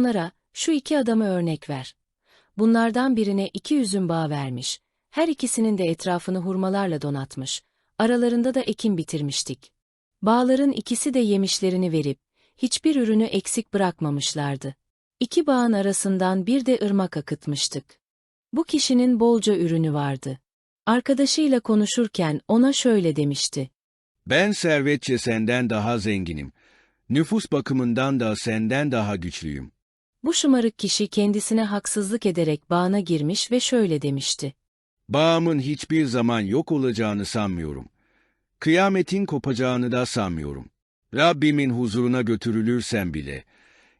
Onlara, şu iki adamı örnek ver. Bunlardan birine iki üzüm bağı vermiş. Her ikisinin de etrafını hurmalarla donatmış. Aralarında da ekin bitirmiştik. Bağların ikisi de yemişlerini verip, hiçbir ürünü eksik bırakmamışlardı. İki bağın arasından bir de ırmak akıtmıştık. Bu kişinin bolca ürünü vardı. Arkadaşıyla konuşurken ona şöyle demişti. Ben servetçe senden daha zenginim. Nüfus bakımından da senden daha güçlüyüm. Bu şımarık kişi kendisine haksızlık ederek bağına girmiş ve şöyle demişti. Bağımın hiçbir zaman yok olacağını sanmıyorum. Kıyametin kopacağını da sanmıyorum. Rabbimin huzuruna götürülürsem bile,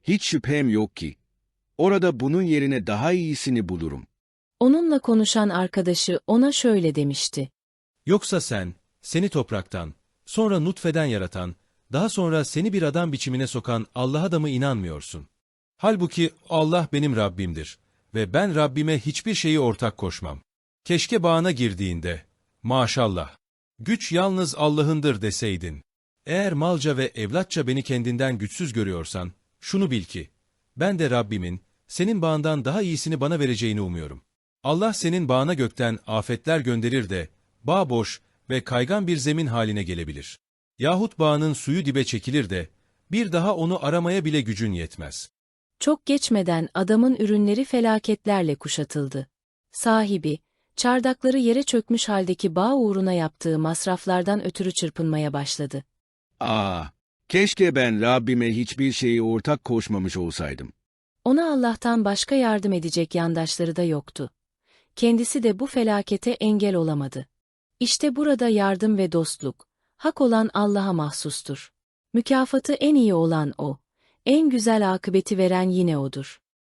hiç şüphem yok ki, orada bunun yerine daha iyisini bulurum. Onunla konuşan arkadaşı ona şöyle demişti. Yoksa sen, seni topraktan, sonra nutfeden yaratan, daha sonra seni bir adam biçimine sokan Allah'a da mı inanmıyorsun? Halbuki Allah benim Rabbimdir ve ben Rabbime hiçbir şeyi ortak koşmam. Keşke bağına girdiğinde, maşallah, güç yalnız Allah'ındır deseydin. Eğer malca ve evlatça beni kendinden güçsüz görüyorsan, şunu bil ki, ben de Rabbimin, senin bağından daha iyisini bana vereceğini umuyorum. Allah senin bağına gökten afetler gönderir de, bağ boş ve kaygan bir zemin haline gelebilir. Yahut bağının suyu dibe çekilir de, bir daha onu aramaya bile gücün yetmez. Çok geçmeden adamın ürünleri felaketlerle kuşatıldı. Sahibi, çardakları yere çökmüş haldeki bağ uğruna yaptığı masraflardan ötürü çırpınmaya başladı. Aa, keşke ben Rabbime hiçbir şeyi ortak koşmamış olsaydım. Ona Allah'tan başka yardım edecek yandaşları da yoktu. Kendisi de bu felakete engel olamadı. İşte burada yardım ve dostluk, hak olan Allah'a mahsustur. Mükafatı en iyi olan O, en güzel akıbeti veren yine O'dur.